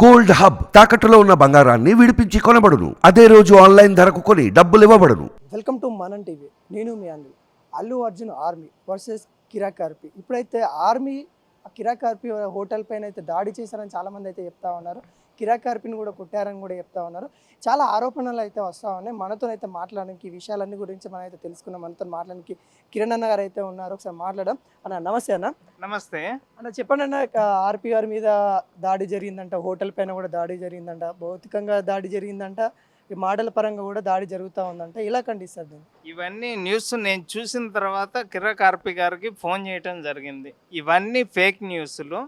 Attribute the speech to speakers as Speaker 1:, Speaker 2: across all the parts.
Speaker 1: Gold hub తాకట్టులో ఉన్న బంగారాన్ని విడిపించి కొనబడును. అదే రోజు ఆన్లైన్ ధరకు కొని డబ్బులు ఇవ్వబడును.
Speaker 2: Welcome to Manan TV. నేను మీ అనిల్. అల్లు అర్జున్ ఆర్మీ వర్సెస్ కిరాకార్పి ఇప్పుడైతే ఆర్మీ కిరాకార్పి హోటల్ పైన అయితే దాడి చేశారని చాలామంది అయితే చెప్తా ఉన్నారు. కిరాక్ కార్పిని కూడా కొట్టారని కూడా చెప్తా ఉన్నారు. చాలా ఆరోపణలు అయితే వస్తూ ఉన్నాయి. మనతో అయితే మాట్లాడడానికి ఈ విషయాలన్నీ గురించి మనం అయితే తెలుసుకున్నాం. మనతో మాట్లాడడానికి కిరణ్ అన్న గారు అయితే ఉన్నారు. ఒకసారి మాట్లాడడం అన్న నమస్తే అన్న.
Speaker 3: నమస్తే.
Speaker 2: అన్న చెప్పండి అన్న ఆర్పి గారి మీద దాడి జరిగిందంట. హోటల్ పైన కూడా దాడి జరిగిందంట. భౌతికంగా దాడి జరిగిందంట. ఈ మాటల పరంగా కూడా దాడి జరుగుతూ ఉందంట. ఇలా ఖండిస్తారు దీన్ని?
Speaker 3: ఇవన్నీ న్యూస్ నేను చూసిన తర్వాత కిరా కార్పి గారికి ఫోన్ చేయటం జరిగింది. ఇవన్నీ ఫేక్ న్యూస్లు.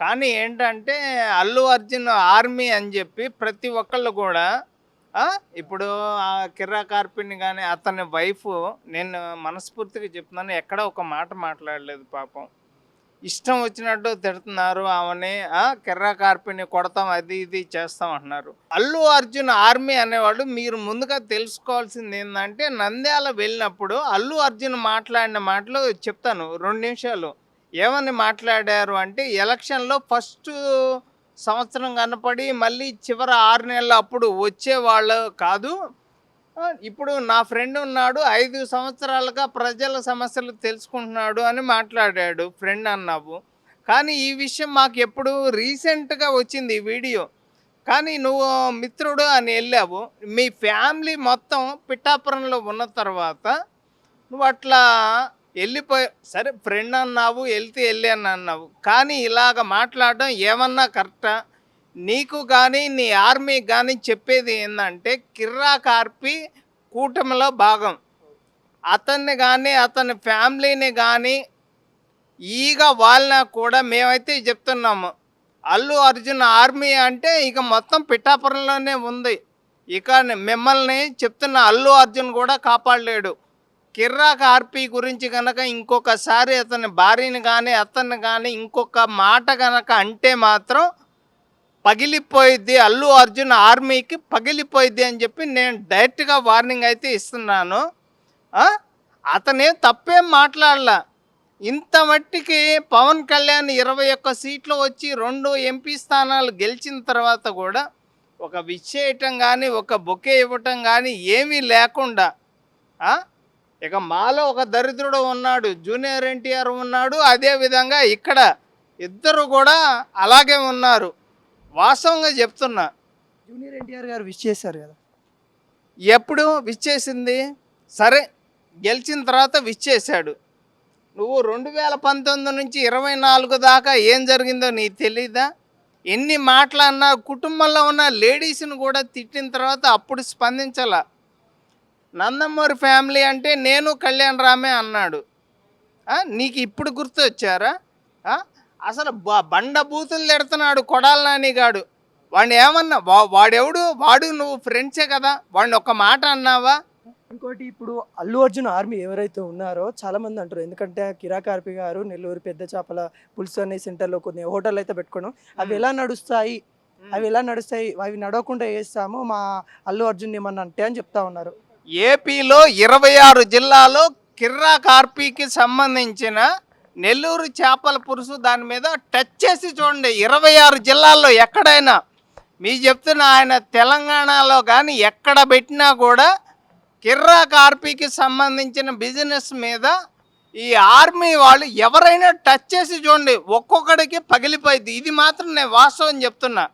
Speaker 3: కానీ ఏంటంటే అల్లు అర్జున్ ఆర్మీ అని చెప్పి ప్రతి ఒక్కళ్ళు కూడా ఇప్పుడు ఆ కిర్రా కార్పిని కానీ అతని వైఫ్ నేను మనస్ఫూర్తిగా చెప్తున్నాను ఎక్కడ ఒక మాట మాట్లాడలేదు పాపం. ఇష్టం వచ్చినట్టు తిడుతున్నారు ఆమెని కిర్రా కార్పిని కొడతాం అది ఇది చేస్తాం అంటున్నారు. అల్లు అర్జున్ ఆర్మీ అనేవాడు మీరు ముందుగా తెలుసుకోవాల్సింది ఏంటంటే నంద్యాల వెళ్ళినప్పుడు అల్లు అర్జున్ మాట్లాడిన మాటలు చెప్తాను రెండు నిమిషాలు. ఏమని మాట్లాడారు అంటే ఎలక్షన్లో ఫస్ట్ సంవత్సరం కనపడి మళ్ళీ చివరి ఆరు నెలలు అప్పుడు వచ్చేవాళ్ళు కాదు. ఇప్పుడు నా ఫ్రెండ్ ఉన్నాడు ఐదు సంవత్సరాలుగా ప్రజల సమస్యలు తెలుసుకుంటున్నాడు అని మాట్లాడాడు ఫ్రెండ్ అన్నావు. కానీ ఈ విషయం మాకు ఎప్పుడు రీసెంట్గా వచ్చింది ఈ వీడియో. కానీ నువ్వు మిత్రుడు అని వెళ్ళావు. మీ ఫ్యామిలీ మొత్తం పిఠాపురంలో ఉన్న తర్వాత నువ్వు అట్లా వెళ్ళిపోయి సరే ఫ్రెండ్ అన్నావు వెళ్తే వెళ్ళాను అన్నావు. కానీ ఇలాగ మాట్లాడడం ఏమన్నా కరెక్టా? నీకు కానీ నీ ఆర్మీకి కానీ చెప్పేది ఏంటంటే కిర్రా కార్పి కూటమిలో భాగం. అతన్ని కానీ అతని ఫ్యామిలీని కానీ ఈగ వాళ్ళ కూడా మేమైతే చెప్తున్నాము. అల్లు అర్జున్ ఆర్మీ అంటే ఇక మొత్తం పిఠాపురంలోనే ఉంది. ఇక మిమ్మల్ని చెప్తున్న అల్లు అర్జున్ కూడా కాపాడలేడు. కిర్రా ఆర్పి గురించి కనుక ఇంకొకసారి అతని భార్యని కానీ అతన్ని కానీ ఇంకొక మాట కనుక అంటే మాత్రం పగిలిపోయిద్ది. అల్లు అర్జున్ ఆర్మీకి పగిలిపోయిద్ది అని చెప్పి నేను డైరెక్ట్గా వార్నింగ్ అయితే ఇస్తున్నాను. అతనేం తప్పేం మాట్లాడలా. ఇంత మట్టికి పవన్ కళ్యాణ్ ఇరవై ఒక్క సీట్లు వచ్చి రెండు ఎంపీ స్థానాలు గెలిచిన తర్వాత కూడా ఒక విచ్చేయటం కానీ ఒక బొకే ఇవ్వటం కానీ ఏమీ లేకుండా ఇక మాలో ఒక దరిద్రుడు ఉన్నాడు జూనియర్ ఎన్టీఆర్ ఉన్నాడు అదేవిధంగా ఇక్కడ ఇద్దరు కూడా అలాగే ఉన్నారు. వాస్తవంగా చెప్తున్నా.
Speaker 2: జూనియర్ ఎన్టీఆర్ గారు విష్ చేశారు కదా.
Speaker 3: ఎప్పుడు విచ్చేసింది సరే గెలిచిన తర్వాత విచ్చేశాడు నువ్వు రెండు వేల పంతొమ్మిది నుంచి ఇరవై నాలుగు దాకా ఏం జరిగిందో నీకు తెలీదా? ఎన్ని మాటలన్నా కుటుంబంలో ఉన్న లేడీస్ని కూడా తిట్టిన తర్వాత అప్పుడు స్పందించాల. నందమూరి ఫ్యామిలీ అంటే నేను కళ్యాణ్ రామే అన్నాడు. నీకు ఇప్పుడు గుర్తు వచ్చారా? అసలు బ- బండ బూతులు తిడుతున్నాడు కొడాల నానిగాడు వాడిని ఏమన్నా వా వాడెవడు? వాడు నువ్వు ఫ్రెండ్సే కదా. వాడిని ఒక మాట అన్నావా?
Speaker 2: ఇంకోటి ఇప్పుడు అల్లు అర్జున్ ఆర్మీ ఎవరైతే ఉన్నారో చాలా మంది అంటారు. ఎందుకంటే కిరా కార్పి గారు నెల్లూరు పెద్ద చేపల పులుసు అనే సెంటర్లో కొన్ని హోటల్ అయితే పెట్టుకున్నాం. అవి ఎలా నడుస్తాయి? అవి ఎలా నడుస్తాయి? అవి నడవకుండా వేస్తాము మా అల్లు అర్జున్ ఏమన్నా అంటే అని చెప్తా ఉన్నారు.
Speaker 3: ఏపీలో ఇరవై ఆరు జిల్లాలో కిర్రా కార్పీకి సంబంధించిన నెల్లూరు చేపల పురుసు దాని మీద టచ్ చేసి చూడండి. ఇరవై ఆరు జిల్లాల్లో ఎక్కడైనా మీ చెప్తున్న ఆయన తెలంగాణలో కానీ ఎక్కడ పెట్టినా కూడా కిర్రా కార్పీకి సంబంధించిన బిజినెస్ మీద ఈ ఆర్మీ వాళ్ళు ఎవరైనా టచ్ చేసి చూడండి. ఒక్కొక్కడికి పగిలిపోయింది ఇది మాత్రం నేను వాస్తవం చెప్తున్నా.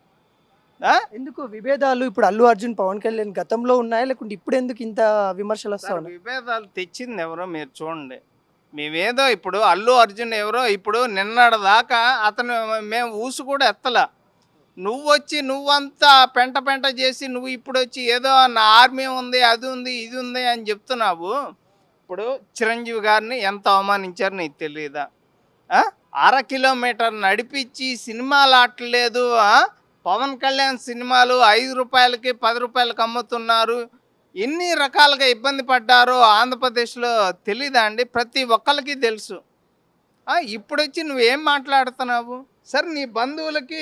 Speaker 2: ఎందుకు? విభేదాలు ఇప్పుడు అల్లు అర్జున్ పవన్ కళ్యాణ్ గతంలో ఉన్నాయా? లేకుంటే ఇప్పుడు ఎందుకు ఇంత విమర్శలు వస్తా
Speaker 3: సార్,
Speaker 2: ఉన్నాయి?
Speaker 3: విభేదాలు తెచ్చింది ఎవరో మీరు చూడండి. మేమేదో ఇప్పుడు అల్లు అర్జున్ ఎవరో ఇప్పుడు నిన్నటి దాకా అతను మేము ఊసు కూడా ఎత్తల. నువ్వు వచ్చి నువ్వంతా పెంట పెంట చేసి నువ్వు ఇప్పుడు వచ్చి ఏదో నా ఆర్మీ ఉంది అది ఉంది ఇది ఉంది అని చెప్తున్నావు. ఇప్పుడు చిరంజీవి గారిని ఎంత అవమానించారు నీకు తెలియదా? అర కిలోమీటర్ నడిపించి సినిమాలు ఆటలేదు? పవన్ కళ్యాణ్ సినిమాలు ఐదు రూపాయలకి పది రూపాయలకి అమ్ముతున్నారు. ఎన్ని రకాలుగా ఇబ్బంది పడ్డారో ఆంధ్రప్రదేశ్లో తెలీదా అండి? ప్రతి ఒక్కరికి తెలుసు. ఇప్పుడు వచ్చి నువ్వేం మాట్లాడుతున్నావు? సరే నీ బంధువులకి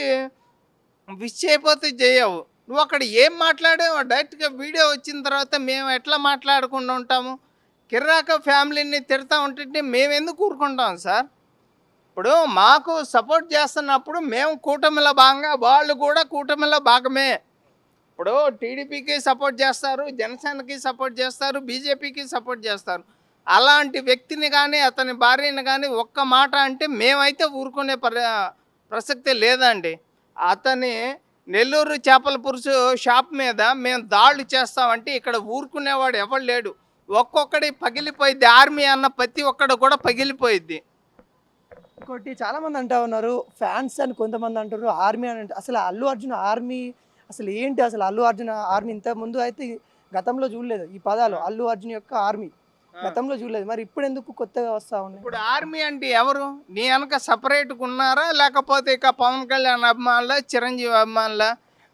Speaker 3: విష్ అయిపోతే చేయవు. నువ్వు అక్కడ ఏం మాట్లాడావు డైరెక్ట్గా వీడియో వచ్చిన తర్వాత మేము ఎట్లా మాట్లాడకుండా ఉంటాము? కిర్రాక ఫ్యామిలీని తిడతా ఉంటుంటే మేము ఎందుకు ఊరుకుంటాం సార్? ఇప్పుడు మాకు సపోర్ట్ చేస్తున్నప్పుడు మేము కూటమిలో భాగంగా వాళ్ళు కూడా కూటమిలో భాగమే. ఇప్పుడు టీడీపీకి సపోర్ట్ చేస్తారు జనసేనకి సపోర్ట్ చేస్తారు బీజేపీకి సపోర్ట్ చేస్తారు. అలాంటి వ్యక్తిని కానీ అతని భార్యని కానీ ఒక్క మాట అంటే మేమైతే ఊరుకునే ప్రసక్తి లేదండి. అతని నెల్లూరు చేపల పురుషు షాప్ మీద మేము దాడులు చేస్తామంటే ఇక్కడ ఊరుకునేవాడు ఎవడు లేడు. ఒక్కొక్కడి పగిలిపోయింది ఆర్మీ అన్న ప్రతి ఒక్కడు కూడా పగిలిపోయింది
Speaker 2: ఇంకోటి చాలా మంది అంటా ఉన్నారు. ఫ్యాన్స్ అని కొంతమంది అంటారు ఆర్మీ అని అంటే అసలు అల్లు అర్జున్ ఆర్మీ అసలు ఏంటి అసలు అల్లు అర్జున్ ఆర్మీ ఇంత ముందు అయితే గతంలో చూడలేదు. ఈ పదాలు అల్లు అర్జున్ యొక్క ఆర్మీ గతంలో చూడలేదు. మరి ఇప్పుడు ఎందుకు కొత్తగా వస్తా ఉన్నాయి?
Speaker 3: ఇప్పుడు ఆర్మీ అంటే ఎవరు? నీ వెనక సపరేట్గా ఉన్నారా? లేకపోతే ఇక పవన్ కళ్యాణ్ అభిమానుల చిరంజీవి అభిమానుల?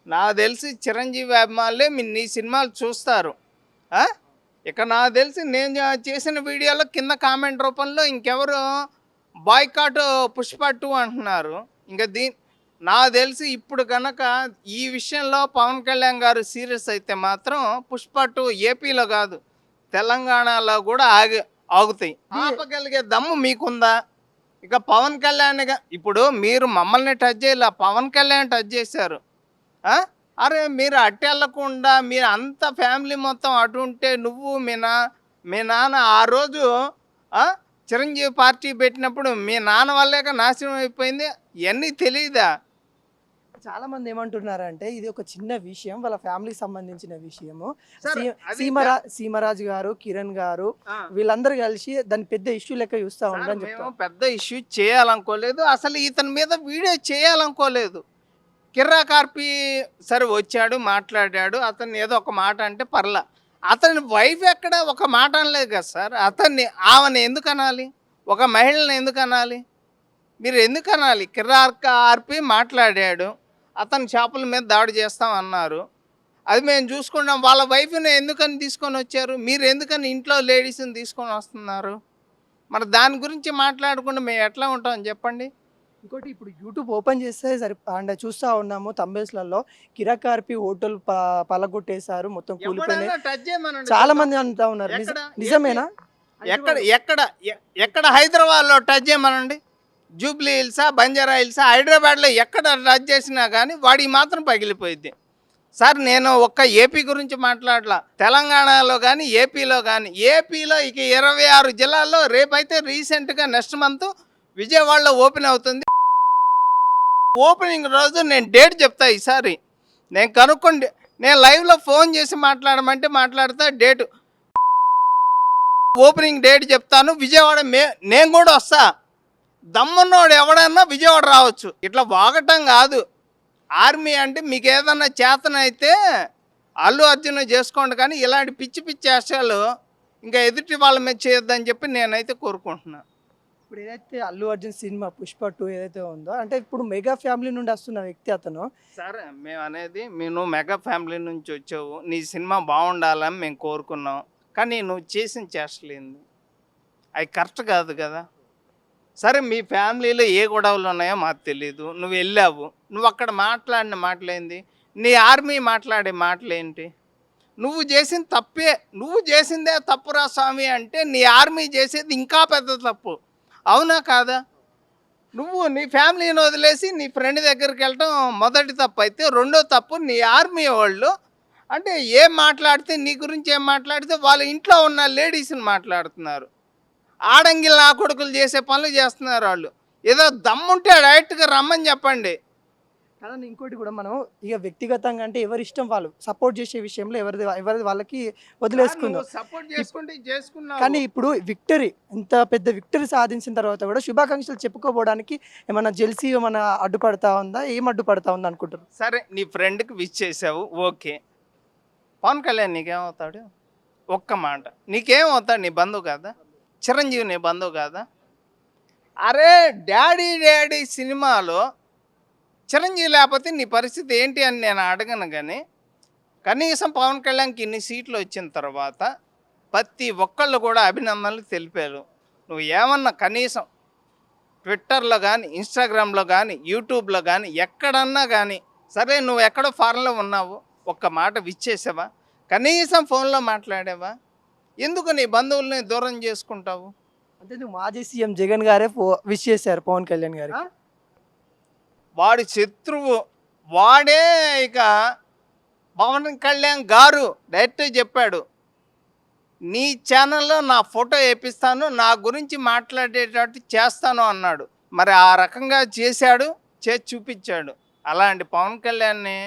Speaker 3: నాకు తెలిసి చిరంజీవి అభిమానులే మీ నీ సినిమాలు చూస్తారు? ఇక నాకు తెలిసి నేను చేసిన వీడియోలో కింద కామెంట్ రూపంలో ఇంకెవరు బాయ్కాట్ పుష్ప టూ అంటున్నారు. ఇంకా దీ నాకు తెలిసి ఇప్పుడు కనుక ఈ విషయంలో పవన్ కళ్యాణ్ గారు సీరియస్ అయితే మాత్రం పుష్ప టూ ఏపీలో కాదు తెలంగాణలో కూడా ఆగి ఆగుతాయి. ఆపగలిగే దమ్ము మీకుందా? ఇక పవన్ కళ్యాణ్గా ఇప్పుడు మీరు మమ్మల్ని టచ్ చేయలే పవన్ కళ్యాణ్ టచ్ చేశారు. అరే మీరు అట్టెళ్ళకుండా మీరు అంత ఫ్యామిలీ మొత్తం అటు ఉంటే నువ్వు మీ నా మీ నాన్న ఆ రోజు చిరంజీవి పార్టీ పెట్టినప్పుడు మీ నాన్న వల్లేక నాశనం అయిపోయింది ఇవన్నీ తెలియదా
Speaker 2: చాలా మంది ఏమంటున్నారంటే ఇది ఒక చిన్న విషయం వాళ్ళ ఫ్యామిలీకి సంబంధించిన విషయము. సీమరా సీమరాజు గారు కిరణ్ గారు. వీళ్ళందరూ కలిసి దాన్ని పెద్ద ఇష్యూ లెక్క చూస్తా ఉండని
Speaker 3: పెద్ద ఇష్యూ చేయాలనుకోలేదు. అసలు ఇతని మీద వీడియో చేయాలనుకోలేదు. కిర్రా కార్పి సరే వచ్చాడు మాట్లాడాడు. అతన్ని ఏదో ఒక మాట అంటే పర్లా. అతని వైఫ్ ఎక్కడ? ఒక మాట అనలేదు కదా సార్. అతన్ని ఆమెను ఎందుకు అనాలి? ఒక మహిళని ఎందుకు అనాలి? మీరు ఎందుకు అనాలి? కిర్రా ఆర్పి మాట్లాడాడు. అతని చేపల మీద దాడి చేస్తాం అన్నారు. అది మేము చూసుకుంటాం వాళ్ళ వైఫ్ని ఎందుకని తీసుకొని వచ్చారు? మీరు ఎందుకని ఇంట్లో లేడీస్ని తీసుకొని వస్తున్నారు? మరి దాని గురించి మాట్లాడకుండా మేము ఎట్లా ఉంటాం? చెప్పండి.
Speaker 2: ఇంకోటి ఇప్పుడు యూట్యూబ్ ఓపెన్ చేస్తే సరి అండ్ చూస్తా ఉన్నాము తంబేస్లలో. కిరాకార్పి హోటల్ ప- పలగొట్టేశారు మొత్తం కూలిపోయినాయి.
Speaker 3: చేయమనండి.
Speaker 2: చాలా మంది అంటా ఉన్నారు? నిజమేనా?
Speaker 3: ఎక్కడ ఎక్కడ ఎక్కడ హైదరాబాద్లో టచ్ చేయమనండి? జూబ్లీ హిల్సా బంజారా హిల్సా హైదరాబాద్లో ఎక్కడ టచ్ చేసినా కానీ వాడికి మాత్రం పగిలిపోయింది సార్ నేను ఒక్క ఏపీ గురించి మాట్లాడలా. తెలంగాణలో కానీ ఏపీలో కానీ ఏపీలో ఇక ఇరవై ఆరు జిల్లాల్లో రేపైతే రీసెంట్గా నెక్స్ట్ మంత్ విజయవాడలో ఓపెన్ అవుతుంది. ఓపెనింగ్ రోజు నేను డేట్ చెప్తా ఈసారి. నేను కనుక్కోండి. నేను లైవ్లో ఫోన్ చేసి మాట్లాడమంటే మాట్లాడతా డేటు. ఓపెనింగ్ డేట్ చెప్తాను. విజయవాడ మే నేను కూడా వస్తా. దమ్మున్నోడు ఎవడన్నా విజయవాడ రావచ్చు. ఇట్లా వాగటం కాదు. ఆర్మీ అంటే మీకు ఏదన్నా చేతనైతే అల్లు అర్జున్ చేసుకోండి కానీ ఇలాంటి పిచ్చి పిచ్చి చేష్టాలు ఇంకా ఎదుటి వాళ్ళ మీద చేయొద్దని చెప్పి నేనైతే కోరుకుంటున్నాను
Speaker 2: ఇప్పుడు ఏదైతే అల్లు అర్జున్ సినిమా పుష్ప టూ ఏదైతే ఉందో అంటే ఇప్పుడు మెగా ఫ్యామిలీ నుండి వస్తున్న వ్యక్తి అతను.
Speaker 3: సరే మేము అనేది మేము మెగా ఫ్యామిలీ నుంచి వచ్చావు. నీ సినిమా బాగుండాలని మేము కోరుకున్నాం. కానీ నువ్వు చేసిన చేష్టలేంది అవి కరెక్ట్ కాదు కదా? సరే మీ ఫ్యామిలీలో ఏ గొడవలు ఉన్నాయో మాకు తెలియదు నువ్వు వెళ్ళావు. నువ్వు అక్కడ మాట్లాడిన మాటలేంది? నీ ఆర్మీ మాట్లాడే మాటలేంటి? నువ్వు చేసిన తప్పే నువ్వు చేసిందే తప్పురా స్వామి అంటే నీ ఆర్మీ చేసేది ఇంకా పెద్ద తప్పు. అవునా కాదా? నువ్వు నీ ఫ్యామిలీని వదిలేసి నీ ఫ్రెండ్ దగ్గరికి వెళ్ళటం మొదటి తప్పు. అయితే రెండో తప్పు నీ ఆర్మీ వాళ్ళు అంటే ఏం మాట్లాడితే నీ గురించి ఏం మాట్లాడితే వాళ్ళ ఇంట్లో ఉన్న లేడీస్ని మాట్లాడుతున్నారు. ఆడంగిల్ కొడుకులు చేసే పనులు చేస్తున్నారు వాళ్ళు. ఏదో దమ్ముంటే డైరెక్ట్గా రమ్మని చెప్పండి.
Speaker 2: కానీ ఇంకోటి కూడా మనం ఇక వ్యక్తిగతంగా అంటే ఎవరి ఇష్టం వాళ్ళు సపోర్ట్ చేసే విషయంలో ఎవరిది ఎవరిది వాళ్ళకి వదిలేసుకుందాం.
Speaker 3: సపోర్ట్ చేసుకుంటే చేసుకున్నావు.
Speaker 2: కానీ ఇప్పుడు విక్టరీ ఇంత పెద్ద విక్టరీ సాధించిన తర్వాత కూడా శుభాకాంక్షలు చెప్పుకోవడానికి ఏమన్నా జెల్సీ ఏమన్నా అడ్డుపడతా ఉందా? ఏం అడ్డుపడతా ఉందా అనుకుంటారు
Speaker 3: సరే నీ ఫ్రెండ్కి విష్ చేసావు ఓకే. పవన్ కళ్యాణ్ నీకేమవుతాడు? ఒక్క మాట. నీకేమవుతాడు? నీ బంధువు కాదా? చిరంజీవి నీ బంధువు కాదా? అరే డాడీ డాడీ సినిమాలో చిరంజీవి లేకపోతే నీ పరిస్థితి ఏంటి అని నేను అడగను కానీ కనీసం పవన్ కళ్యాణ్కి ఇన్ని సీట్లు వచ్చిన తర్వాత ప్రతి ఒక్కళ్ళు కూడా అభినందనలు తెలిపారు. నువ్వు ఏమన్నా కనీసం ట్విట్టర్లో కానీ ఇన్స్టాగ్రామ్లో కానీ యూట్యూబ్లో కానీ ఎక్కడన్నా కానీ సరే నువ్వు ఎక్కడో ఫారెన్లో ఉన్నావు ఒక్క మాట విచ్చేసావా? కనీసం ఫోన్లో మాట్లాడావా? ఎందుకు నీ బంధువుల్ని దూరం చేసుకుంటావు?
Speaker 2: అంటే మాజీ సీఎం జగన్ గారే విష్ చేశారు పవన్ కళ్యాణ్ గారికి.
Speaker 3: ఆ? వాడి శత్రువు వాడే ఇక పవన్ కళ్యాణ్ గారు డైరెక్ట్ చెప్పాడు నీ ఛానల్లో నా ఫోటో వేపిస్తాను నా గురించి మాట్లాడేటట్టు చేస్తాను అన్నాడు. మరి ఆ రకంగా చేశాడు చేసి చూపించాడు. అలాంటి పవన్ కళ్యాణ్ని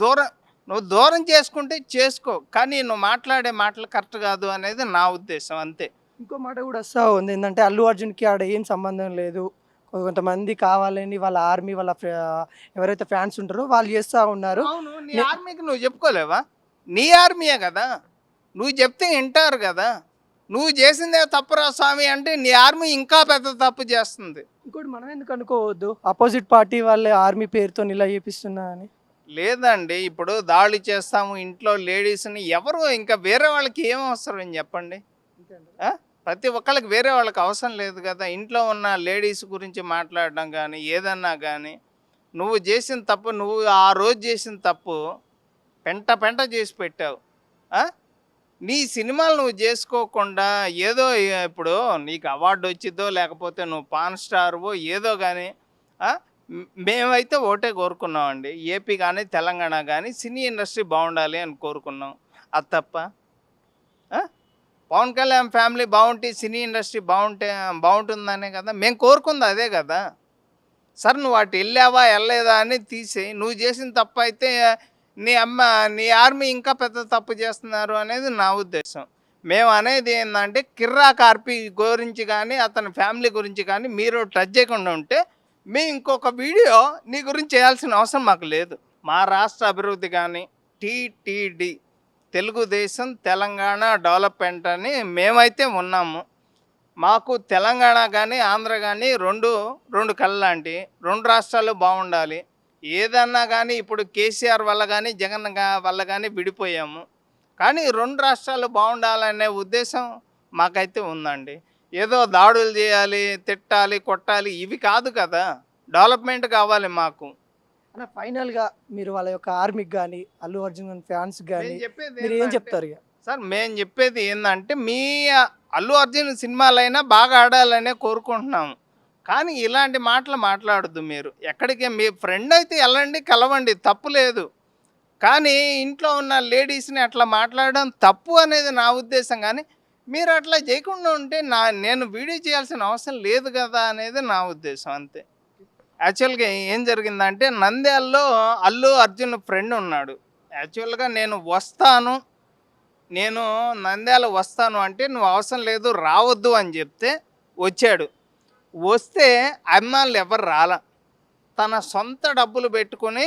Speaker 3: దూరం నువ్వు దూరం చేసుకుంటే చేసుకో కానీ నువ్వు మాట్లాడే మాటలు కరెక్ట్ కాదు అనేది నా ఉద్దేశం అంతే.
Speaker 2: ఇంకో మాట కూడా వస్తా ఉంది ఏంటంటే అల్లు అర్జున్కి ఆడ ఏం సంబంధం లేదు. కొంతమంది కావాలని వాళ్ళ ఆర్మీ వాళ్ళ ఎవరైతే ఫ్యాన్స్ ఉంటారో వాళ్ళు చేస్తూ ఉన్నారు.
Speaker 3: నీ ఆర్మీకి నువ్వు చెప్పుకోలేవా? నీ ఆర్మీయే కదా. నువ్వు చెప్తే వింటారు కదా. నువ్వు చేసిందే తప్పురా స్వామి అంటే నీ ఆర్మీ ఇంకా పెద్ద తప్పు చేస్తుంది.
Speaker 2: ఇంకోటి మనం ఎందుకు అనుకోవద్దు? అపోజిట్ పార్టీ వాళ్ళ ఆర్మీ పేరుతో ఇలా చేపిస్తున్నా అని.
Speaker 3: లేదండి ఇప్పుడు దాడి చేస్తాము ఇంట్లో లేడీస్ని ఎవరు ఇంకా వేరే వాళ్ళకి ఏం అవసరం చెప్పండి? ప్రతి ఒక్కళ్ళకి వేరే వాళ్ళకి అవసరం లేదు కదా. ఇంట్లో ఉన్న లేడీస్ గురించి మాట్లాడడం కానీ ఏదన్నా కానీ నువ్వు చేసిన తప్పు నువ్వు ఆ రోజు చేసిన తప్పు పెంట పెంట చేసి పెట్టావు. నీ సినిమాలు నువ్వు చేసుకోకుండా ఏదో ఇప్పుడు నీకు అవార్డు వచ్చిద్దో లేకపోతే నువ్వు పాన్ స్టార్వో ఏదో కానీ మేమైతే ఓటే కోరుకున్నామండి. ఏపీ కానీ తెలంగాణ కానీ సినీ ఇండస్ట్రీ బాగుండాలి అని కోరుకున్నాం. అది తప్ప పవన్ కళ్యాణ్ ఫ్యామిలీ బాగుంటే సినీ ఇండస్ట్రీ బాగుంటే బాగుంటుందనే కదా. మేము కోరుకుంది అదే కదా. సార్ నువ్వు వాటి వెళ్ళావా వెళ్ళలేదా అని తీసేయి. నువ్వు చేసిన తప్పు అయితే నీ అమ్మ నీ ఆర్మీ ఇంకా పెద్ద తప్పు చేస్తున్నారు అనేది నా ఉద్దేశం. మేము అనేది ఏంటంటే కిర్రా కార్పి గురించి కానీ అతని ఫ్యామిలీ గురించి కానీ మీరు టచ్ చేయకుండా ఉంటే మేము ఇంకొక వీడియో నీ గురించి చేయాల్సిన అవసరం మాకు లేదు. మా రాష్ట్ర అభివృద్ధి కానీ టీటీడీ తెలుగుదేశం తెలంగాణ డెవలప్మెంట్ అని మేమైతే ఉన్నాము. మాకు తెలంగాణ కానీ ఆంధ్ర కానీ రెండు రెండు కళ్ళలాంటి రెండు రాష్ట్రాలు బాగుండాలి. ఏదన్నా కానీ ఇప్పుడు కేసీఆర్ వల్ల కానీ జగన్ వల్ల కానీ విడిపోయాము. కానీ రెండు రాష్ట్రాలు బాగుండాలనే ఉద్దేశం మాకైతే ఉందండి. ఏదో దాడులు చేయాలి తిట్టాలి కొట్టాలి ఇవి కాదు కదా. డెవలప్మెంట్ కావాలి మాకు.
Speaker 2: అన్న ఫైనల్గా మీరు వాళ్ళ యొక్క ఆర్మీకి కానీ అల్లు అర్జున్ ఫ్యాన్స్ కానీ మీరు ఏం చెప్తారు ఇక?
Speaker 3: సార్ మేము చెప్పేది ఏంటంటే మీ అల్లు అర్జున్ సినిమాలైనా బాగా ఆడాలనే కోరుకుంటున్నాము. కానీ ఇలాంటి మాటలు మాట్లాడద్దు మీరు. ఎక్కడికి మీ ఫ్రెండ్ అయితే వెళ్ళండి కలవండి తప్పు లేదు. కానీ ఇంట్లో ఉన్న లేడీస్ని అట్లా మాట్లాడడం తప్పు అనేది నా ఉద్దేశం. కానీ మీరు అట్లా చేయకుండా ఉంటే నా నేను వీడియో చేయాల్సిన అవసరం లేదు కదా అనేది నా ఉద్దేశం అంతే. యాక్చువల్గా ఏం జరిగిందంటే నంద్యాలలో అల్లు అర్జున్ ఫ్రెండ్ ఉన్నాడు. యాక్చువల్గా నేను వస్తాను నేను నంద్యాల వస్తాను అంటే నువ్వు అవసరం లేదు రావద్దు అని చెప్తే వచ్చాడు. వస్తే అభిమానులు ఎవరు రాల. తన సొంత డబ్బులు పెట్టుకొని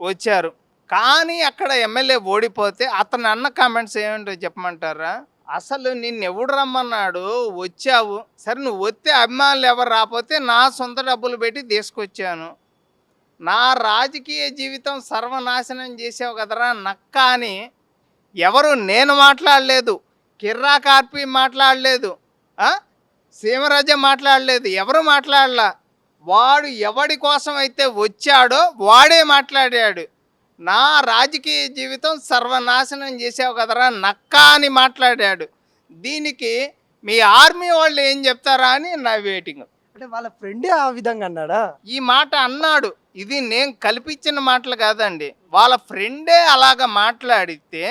Speaker 3: వచ్చారు. కానీ అక్కడ ఎమ్మెల్యే ఓడిపోతే అతను అన్న కామెంట్స్ ఏమిటో చెప్పమంటారా? అసలు నిన్ను ఎవడు రమ్మన్నాడు? వచ్చావు. సరే నువ్వు వస్తే అభిమానులు ఎవరు రాకపోతే నా సొంత డబ్బులు పెట్టి తీసుకొచ్చాను. నా రాజకీయ జీవితం సర్వనాశనం చేసావు కదరా నక్క అని ఎవరు నేను మాట్లాడలేదు. కిర్రా కార్పి మాట్లాడలేదు. సీమరాజ మాట్లాడలేదు. ఎవరు మాట్లాడలా? వాడు ఎవడి కోసం అయితే వచ్చాడో వాడే మాట్లాడాడు. నా రాజకీయ జీవితం సర్వనాశనం చేసావు కదరా నక్క అని మాట్లాడాడు. దీనికి మీ ఆర్మీ వాళ్ళు ఏం చెప్తారా అని నా వెయిటింగ్
Speaker 2: అంటే వాళ్ళ ఫ్రెండే ఆ విధంగా అన్నాడా?
Speaker 3: ఈ మాట అన్నాడు. ఇది నేను కల్పించిన మాటలు కాదండి. వాళ్ళ ఫ్రెండే అలాగ మాట్లాడితే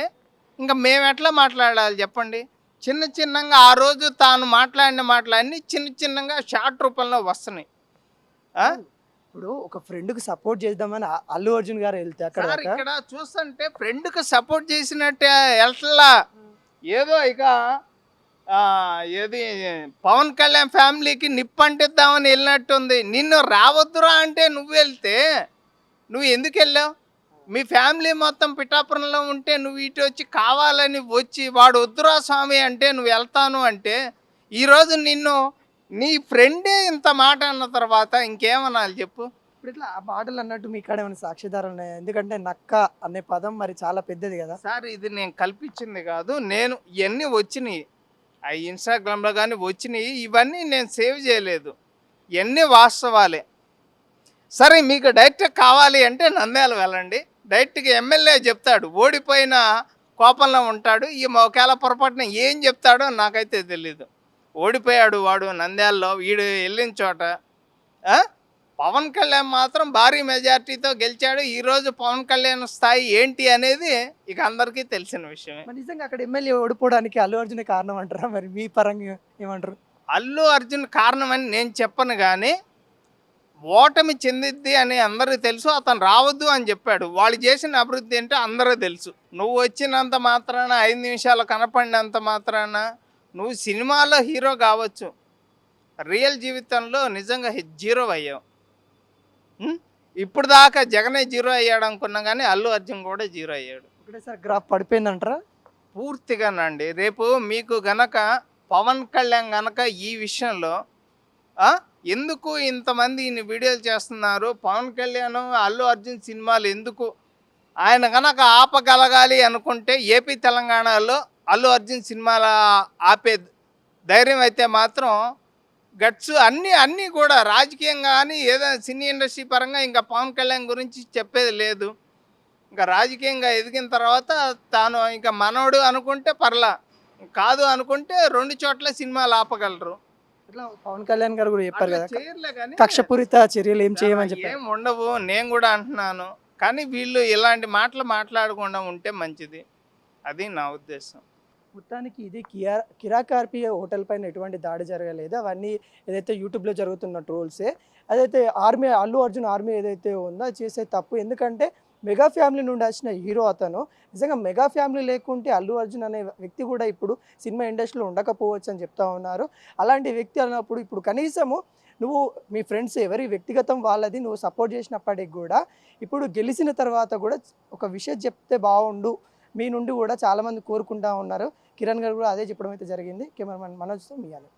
Speaker 3: ఇంకా మేము ఎట్లా మాట్లాడాలి చెప్పండి? చిన్న చిన్నగా ఆ రోజు తాను మాట్లాడిన మాటలన్నీ చిన్న చిన్నగా షార్ట్ రూపంలో వస్తున్నాయి?
Speaker 2: ఇప్పుడు ఒక ఫ్రెండ్కి సపోర్ట్ చేద్దామని అల్లు అర్జున్ గారు వెళ్తే అక్కడ
Speaker 3: సార్ ఇక్కడ చూస్తుంటే ఫ్రెండ్కి సపోర్ట్ చేసినట్టే ఎట్లా? ఏదో ఇక ఏది పవన్ కళ్యాణ్ ఫ్యామిలీకి నిప్పంటిద్దామని వెళ్ళినట్టుంది. నిన్ను రావద్దురా అంటే నువ్వు వెళ్తే నువ్వు ఎందుకు వెళ్ళావు? మీ ఫ్యామిలీ మొత్తం పిఠాపురంలో ఉంటే నువ్వు ఇటు వచ్చి కావాలని వచ్చి వాడు వద్దురా స్వామి అంటే నువ్వు వెళ్తాను అంటే ఈరోజు నిన్ను నీ ఫ్రెండే ఇంత మాట అన్న తర్వాత ఇంకేమనాలి చెప్పు?
Speaker 2: ఇప్పుడు ఇట్లా ఆ మాటలు అన్నట్టు మీ కాడ ఏమైనా సాక్ష్యాధారాలు ఉన్నాయా? ఎందుకంటే నక్క అనే పదం మరి చాలా పెద్దది కదా.
Speaker 3: సార్ ఇది నేను కల్పించింది కాదు. నేను ఇవన్నీ వచ్చినాయి? ఆ ఇన్స్టాగ్రామ్లో కానీ వచ్చినాయి. ఇవన్నీ నేను సేవ్ చేయలేదు. ఇవన్నీ వాస్తవాలే. సరే మీకు డైరెక్ట్ కావాలి అంటే నంద్యాల వెళ్ళండి. డైరెక్ట్గా ఎమ్మెల్యే చెప్తాడు. ఓడిపోయిన కోపంలో ఉంటాడు. ఈ ఒకవేళ పొరపాటున ఏం చెప్తాడో నాకైతే తెలీదు. ఓడిపోయాడు వాడు నంద్యాలలో. వీడు వెళ్ళిన చోట? పవన్ కళ్యాణ్ మాత్రం భారీ మెజార్టీతో గెలిచాడు. ఈరోజు పవన్ కళ్యాణ్ స్థాయి ఏంటి అనేది ఇక అందరికీ తెలిసిన విషయమే.
Speaker 2: నిజంగా అక్కడ ఎమ్మెల్యే ఓడిపోవడానికి అల్లు అర్జునే కారణం అంటారా? మరి మీ పరంగా ఏమంటారు?
Speaker 3: అల్లు అర్జున్ కారణమని నేను చెప్పను కానీ ఓటమి చెందిద్ది అని అందరికీ తెలుసు అతను రావద్దు అని చెప్పాడు. వాళ్ళు చేసిన అభివృద్ధి అంటే అందరూ తెలుసు. నువ్వు వచ్చినంత మాత్రాన ఐదు నిమిషాలు కనపడినంత మాత్రాన నువ్వు సినిమాలో హీరో కావచ్చు. రియల్ జీవితంలో నిజంగా జీరో అయ్యావు? ఇప్పుడు దాకా జగనే జీరో అయ్యాడు అనుకున్నా కానీ అల్లు అర్జున్ కూడా జీరో అయ్యాడు.
Speaker 2: ఒకటేసారి గ్రాఫ్ పడిపోయిందంటారా?
Speaker 3: పూర్తిగానండి. రేపు మీకు గనక పవన్ కళ్యాణ్ గనక ఈ విషయంలో ఎందుకు ఇంతమంది ఇన్ని వీడియోలు చేస్తున్నారు? పవన్ కళ్యాణ్ అల్లు అర్జున్ సినిమాలు ఎందుకు? ఆయన గనక ఆపగలగాలి అనుకుంటే ఏపీ తెలంగాణలో అల్లు అర్జున్ సినిమాల ఆపే ధైర్యం అయితే మాత్రం గట్స్ అన్నీ అన్నీ కూడా రాజకీయంగా కానీ ఏదైనా సినీ ఇండస్ట్రీ పరంగా ఇంకా పవన్ కళ్యాణ్ గురించి చెప్పేది లేదు. ఇంకా రాజకీయంగా ఎదిగిన తర్వాత తాను ఇంకా మనోడు అనుకుంటే పర్లా కాదు అనుకుంటే రెండు చోట్ల సినిమాలు ఆపగలరు.
Speaker 2: ఇట్లా పవన్ కళ్యాణ్ గారు కూడా చెప్పారు కదా కక్షపూరిత చర్యలు ఏం చేయమని చెప్పారు?
Speaker 3: ఏం ఉండవు నేను కూడా అంటున్నాను. కానీ వీళ్ళు ఇలాంటి మాటలు మాట్లాడకుండా ఉంటే మంచిది. అది నా ఉద్దేశం.
Speaker 2: మొత్తానికి ఇది కియా కిరాకార్పి హోటల్ పైన ఎటువంటి దాడి జరగలేదు. అవన్నీ ఏదైతే యూట్యూబ్లో జరుగుతున్న ట్రోల్సే అదైతే ఆర్మీ అల్లు అర్జున్ ఆర్మీ ఏదైతే ఉందో చేసే తప్పు. ఎందుకంటే మెగా ఫ్యామిలీ నుండి వచ్చిన హీరో అతను నిజంగా మెగా ఫ్యామిలీ లేకుంటే అల్లు అర్జున్ అనే వ్యక్తి కూడా ఇప్పుడు సినిమా ఇండస్ట్రీలో ఉండకపోవచ్చు అని చెప్తా ఉన్నారు. అలాంటి వ్యక్తి అన్నప్పుడు ఇప్పుడు కనీసము నువ్వు మీ ఫ్రెండ్స్ ఎవరి వ్యక్తిగతం వాళ్ళది నువ్వు సపోర్ట్ చేసినప్పటికి కూడా ఇప్పుడు గెలిచిన తర్వాత కూడా ఒక విషయం చెప్తే బాగుండు మీ నుండి కూడా చాలామంది కోరుకుంటా ఉన్నారు. కిరణ్ గారు కూడా అదే చెప్పడం అయితే జరిగింది. కెమెరామెన్ మనోజ్తో మీ అని